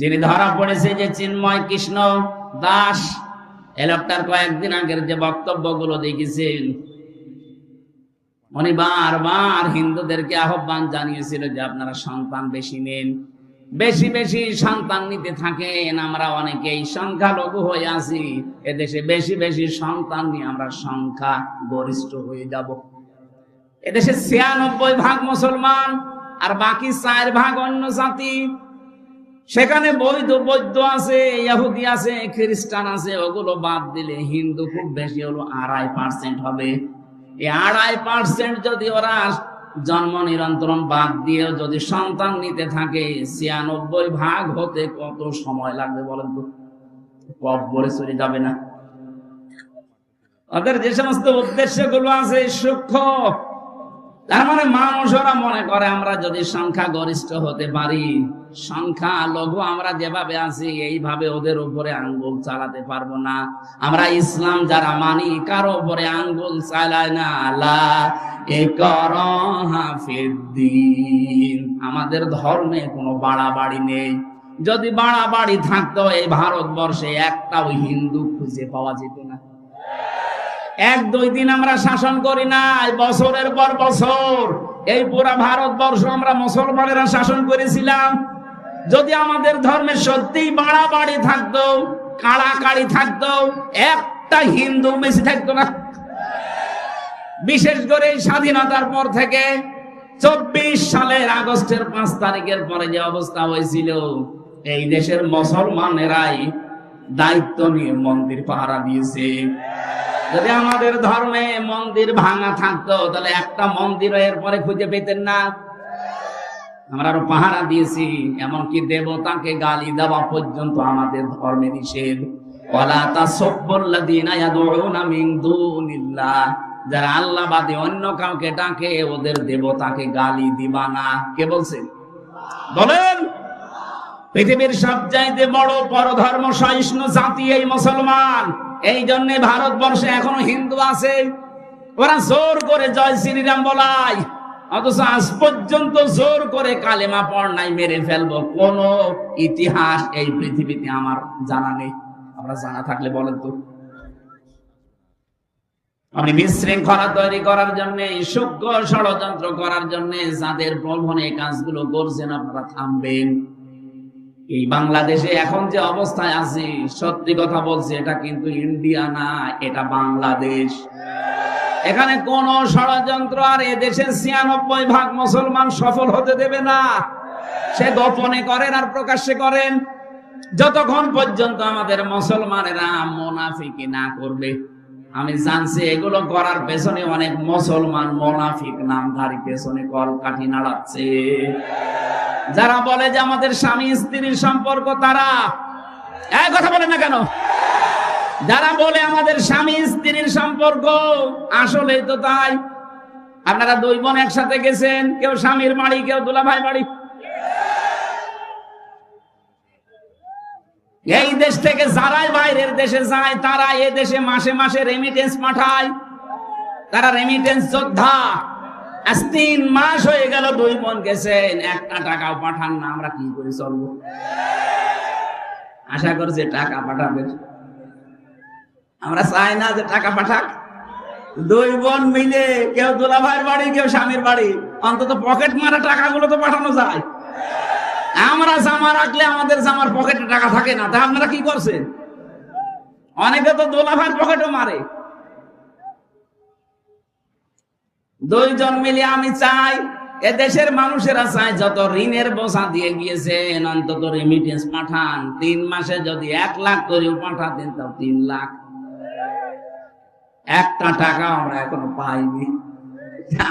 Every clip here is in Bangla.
যিনি ধরা পড়েছে যে চিন্ময় কৃষ্ণ দাস, এ লোকটার কয়েকদিন আগের যে বক্তব্যগুলো দেখেছেন, উনি বারবার হিন্দুদেরকে আহ্বান জানিয়েছিল যে আপনারা সন্তান বেশি নেন, বেশি বেশি সন্তান নিতে থাকেন, আমরা অনেকেই সংখ্যালঘু হয়ে আছি, এদেশে বেশি বেশি সন্তান নিয়ে আমরা সংখ্যা গরিষ্ঠ হয়ে যাব। এদেশে ছিয়ানব্বই ভাগ মুসলমান, আর বাকি চার ভাগ অন্য জাতি সেখানে বৈধ বৈধ আছে, ইহুদি আছে, খ্রিস্টান আছে, ওগুলো বাদ দিলে হিন্দু খুব বেশি হলো আড়াই পার্সেন্ট হবে। এই আড়াই পার্সেন্ট যদি ওরা জন্ম নিরন্তরণ বাদ দিয়েও যদি সন্তান নিতে থাকে, ছিয়ানব্বই ভাগ হতে কত সময় লাগবে বলেন তো? কব্বরে চলে যাবে না। ওদের যে সমস্ত উদ্দেশ্যগুলো আছে, সূক্ষ্ম তার মানে মানুষ মনে করে আমরা যদি সংখ্যা গরিষ্ঠ হতে পারি সংখ্যা লঘু আমরা যেভাবে আছি, এইভাবে ওদের উপরে আঙ্গুল চালাতে পারব না। আমরা ইসলাম যারা মানি, কারও উপরে আঙ্গুল চালায় না। হাফিদ্দিন আমাদের ধর্মে কোনো বাড়াবাড়ি নেই। যদি বাড়াবাড়ি থাকতো এই ভারতবর্ষে একটাও হিন্দু খুঁজে পাওয়া যেত না। এক, দুই দিন আমরা শাসন করি না বছরের পর বছর। এই পুরা ভারতবর্ষ আমরা মুসলমানেরা শাসন করেছিলাম। যদি আমাদের ধর্মে সত্যিই বাড়াবাড়ি থাকতো, কাড়াকাড়ি থাকতো, একটা হিন্দু বেশি থাকতো না। বিশেষ করে স্বাধীনতার পর থেকে চব্বিশ সালের আগস্টের পাঁচ তারিখের পরে যে অবস্থা হয়েছিল, এই দেশের মুসলমানেরাই দায়িত্ব নিয়ে মন্দির পাহারা দিয়েছে। যদি আমাদের ধর্মে মন্দির ভাঙা থাকতো, তাহলে একটা মন্দির এরপরে খুঁজে পেতেন না। আমরা আরও পাহারা দিয়েছি, এমনকি দেবতাকে গালি দেওয়া পর্যন্ত আমাদের ধর্মে নিষেধ। পৃথিবীর সবচাইতে বড় পরধর্ম সহিষ্ণু জাতি এই মুসলমান। এই জন্য ভারতবর্ষে এখনও হিন্দু আছে। ওরা জোর করে জয় শ্রীরাম বলাই অথচ আজ পর্যন্ত জোর করে কালেমা পড়নাই মেরে ফেলব। কোন ইতিহাস এই পৃথিবীতে আমার জানা নেই। আমরা জানা থাকলে বলেন তো। আপনি বিশৃঙ্খলা তৈরি করার জন্য, সূক্ষ্ম ষড়যন্ত্র করার জন্য যাদের প্রলোভনে কাজগুলো করছেন, আপনারা থামবেন। এই বাংলাদেশে এখন যে অবস্থায় আছে, সত্যি কথা বলছে, এটা কিন্তু ইন্ডিয়া না, এটা বাংলাদেশ। এখানে কোন ষড়যন্ত্র আর এদেশের ছিয়ানব্বই ভাগ মুসলমান সফল হতে দেবে না। সে গোপনে করেন আর প্রকাশ্যে করেন। যতক্ষণ পর্যন্ত আমাদের মুসলমানেরা মোনাফিকি না করবে। আমি জানছি এগুলো করার পেছনে অনেক মুসলমান মোনাফিক নামধারী পেছনে কল কাঠি নাড়াচ্ছে। যারা বলে যে আমাদের স্বামী, স্ত্রীর সম্পর্ক তারা এক কথা বলে না কেন? যারা বলে আমাদের স্বামী, স্ত্রীর সম্পর্ক আসলে তো তাই। আপনারা দুই বোন একসাথে গেছেন, কেউ স্বামীর বাড়ি, কেউ দুলাভাই বাড়ি। এই দেশ থেকে যারাই বাইরের দেশে যায়, তারা এ দেশে মাসে মাসে রেমিটেন্স পাঠায়। তারা রেমিটেন্স যোদ্ধা। আজ তিন মাস হয়ে গেল দুই বোন গেছেন, একটা টাকাও পাঠান না, আমরা কি করে চলবো? আশা করছি টাকা পাঠাবেন আমরা চাই না যে টাকা পাঠাক। দুই বোন মিলে কেউ দুলাভাইয়ের বাড়ি, কেউ স্বামীর বাড়ি, অন্তত পকেট মারা টাকাগুলো তো পাঠানো যায়। আমরা জামা রাখলে আমাদের জামার পকেটে টাকা থাকে না, তা আপনারা কি করছেন? অনেকে তো দোলাভাইয়ের পকেটও মারে। দুইজন মিলে আমি চাই এ দেশের মানুষেরা চায় যত ঋণের বোঝা দিয়ে গিয়েছেন, অন্তত রেমিটেন্স পাঠান। তিন মাসে যদি এক লাখ করেও পাঠাতেন, তাও তিন লাখ। একটা টাকা আমরা এখনও পাইনি।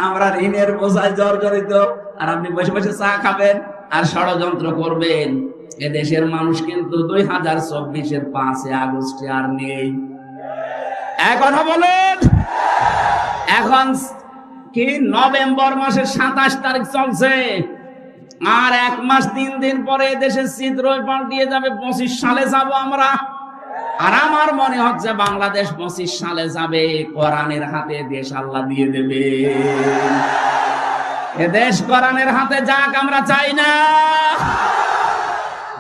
আমরা ঋণের বোঝায় জর্জরিত। আর আপনি বসে বসে চা খাবেন আর ষড়যন্ত্র করবেন। এ দেশের মানুষ কিন্তু দুই হাজার চব্বিশের পাঁচে আগস্টে আর নেই। এখন বলেন, এখন কি? নভেম্বর মাসের সাতাশ তারিখ চলছে। আর এক মাস তিন দিন পরে দেশের চিত্র পাল্টিয়ে যাবে, পঁচিশ সালে যাব আমরা। আর আমার মনে হচ্ছে বাংলাদেশ পঁচিশ সালে যাবে, কোরআনের হাতে দেশ আল্লাহ দিয়ে দেবে। এ দেশ কোরআনের হাতে যাক, আমরা চাই না।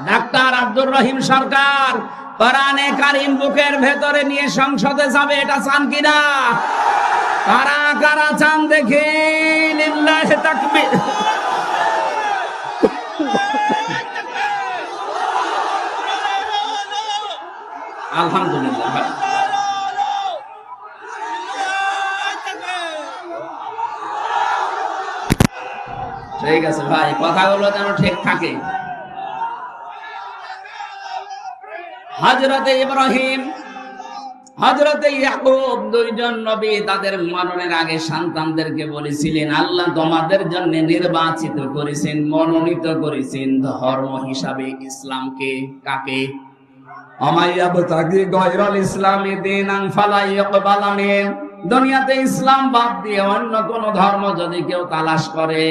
ডাক্তার আব্দুর রহিম সরকার কোরআনে কারিম বুকের ভেতরে নিয়ে সংসদে যাবে, এটা চান কিনা? কারা কারা চান দেখি লিল্লাহে আলহামদুলিল্লাহ। ঠিক আছে ভাই, কথাগুলো যেন ঠিক থাকে। হজরতে ইব্রাহিম হজরতে ইয়াকুব দুইজন নবী তাদের আগে সন্তানদেরকে বলেছিলেন, আল্লাহ তোমাদের জন্য নির্বাচিত করেছেন, মনোনীত করেছেন ধর্ম হিসাবে ইসলামকে। কাকে? ইসলামী দুনিয়াতে ইসলাম বাদ দিয়ে অন্য কোন ধর্ম যদি কেউ তালাশ করে,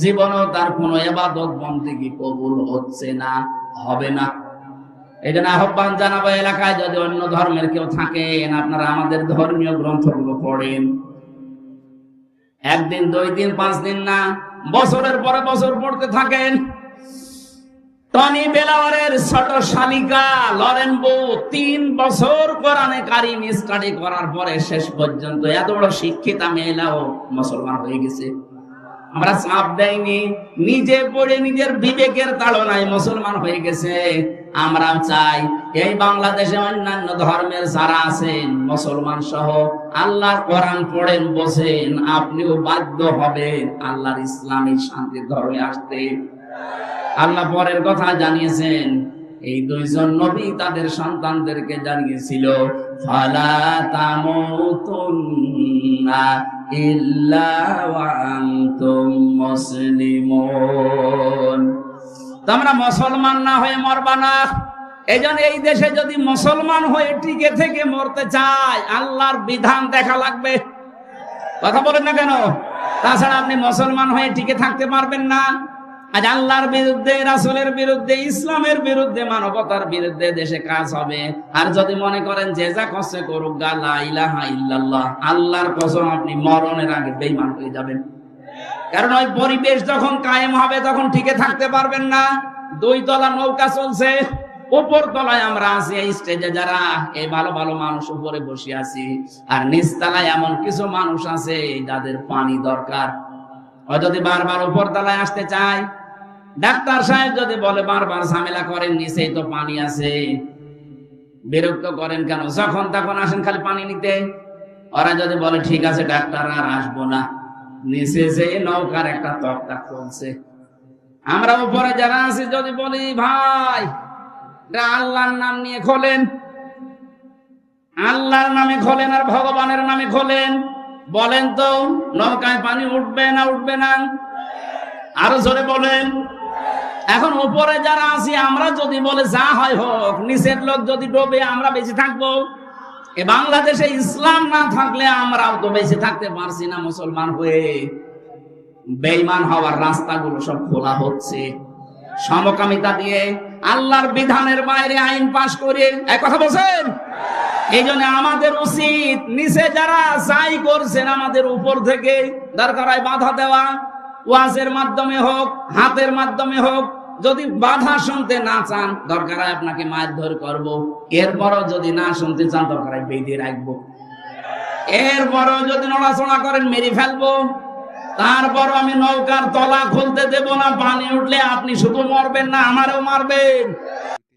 জীবনেও তার কোন এবাদত বন্দিগি কবুল হচ্ছে না, হবে না। এই জন্য আহ্বান জানাব এলাকায়, যদি অন্য ধর্মের কেউ থাকেন, আপনারা আমাদের ধর্মীয় গ্রন্থগুলো পড়েন। একদিন, দুই দিন, পাঁচ দিন না, বছরের পরে বছর পড়তে থাকেন। টনি বেলাওয়ারের ছোট শালিকা লরেন বউ তিন বছর কোরআনে কারিম স্টাডি করার পরে শেষ পর্যন্ত এত বড় শিক্ষিতা মেয়েলাও মুসলমান হয়ে গেছে। আমরা চাপ দেয়নি, নিজে পড়ে নিজের বিবেকের তাড়নায় মুসলমান হয়ে গেছে। আমরা চাই এই বাংলাদেশে অন্যান্য ধর্মের যারা আছেন, মুসলমান সহ, আল্লাহর কোরআন পড়েন বসেন আপনিও বাধ্য হবেন আল্লাহর ইসলামিক শান্তির ধর্মে আসতে। আল্লাহ পরের কথা জানিয়েছেন, এই দুইজন নবী তাদের সন্তানদেরকে জানিয়েছিল, ফালা তামুতুন্না তোমরা মুসলমান না হয়ে মরবা না। এজন এই দেশে যদি মুসলমান হয়ে টিকে থেকে মরতে চায়, আল্লাহর বিধান দেখা লাগবে। কথা বলেন না কেন? তাছাড়া আপনি মুসলমান হয়ে টিকে থাকতে পারবেন না। আজ আল্লাহর বিরুদ্ধে, রাসুলের বিরুদ্ধে, ইসলামের বিরুদ্ধে, মানবতার বিরুদ্ধে দেশে কাজ হবে। আর যদি মনে করেন যে যা কষ্ট করুক, গা লা ইলাহা ইল্লাল্লাহ, আল্লাহর কসম আপনি মরণের আগে বেঈমান হয়ে যাবেন। কারণ ওই পরিবেশ যখন কায়েম হবে, তখন টিকে থাকতে পারবেন না। দুই তলা নৌকা চলছে, উপর তলায় আমরা আছি, এই স্টেজে যারা এই ভালো ভালো মানুষ উপরে বসে আছি। আর নিচতলায় এমন কিছু মানুষ আছে যাদের পানি দরকার। যদি বারবার উপর তলায় আসতে চায় ডাক্তার সাহেব যদি বলে বারবার ঝামেলা করেন, নিচেই তো পানি আছে। বিরক্ত করেন কেন? যখন তখন আসেন খালি পানি নিতে। ওরা যদি বলে, ঠিক আছে ডাক্তার, আর আসব না। নিচে যে নৌকার একটা তক্তা খুলছে। আমরা উপরে যারা আছি, যদি বলি, ভাই আল্লাহর নাম নিয়ে খোলেন। আল্লাহর নামে খোলেন আর ভগবানের নামে খোলেন। বলেন তো, নৌকায় পানি উঠবে না উঠবে না? আরও জোরে বলেন। এখন উপরে যারা আছি, আমরা যদি বলে যা হয় হোক, নিচের লোক যদি ডোবে, আমরা বেঁচে থাকব? এ বাংলাদেশে ইসলাম না থাকলে আমরাও তো বেঁচে থাকতে পারছি না মুসলমান হয়ে। বেঈমান হওয়ার রাস্তাগুলো সব খোলা হচ্ছে। সমকামিতা দিয়ে আল্লাহর বিধানের বাইরে আইন পাশ করে এক কথা বলছেন? এই জন্য আমাদের উচিত নিচে যারা যাই করছেন, আমাদের উপর থেকে দরকার বাধা দেওয়া। ওয়াজের মাধ্যমে হোক, হাতের মাধ্যমে হোক, যদি বাধা শুনতে না চান, দরকার হয় আপনাকে মারধর করব। এরপরও যদি না শুনতে চান, দরকার হয় বেঁধে রাখব। এরপরও যদি নড়াচড়া করেন, মেরে ফেলব। তারপর আমি নৌকার তলা খুলতে দেব না, পানি উঠলে আপনি শুধু মরবেন না, আমারও মারবেন।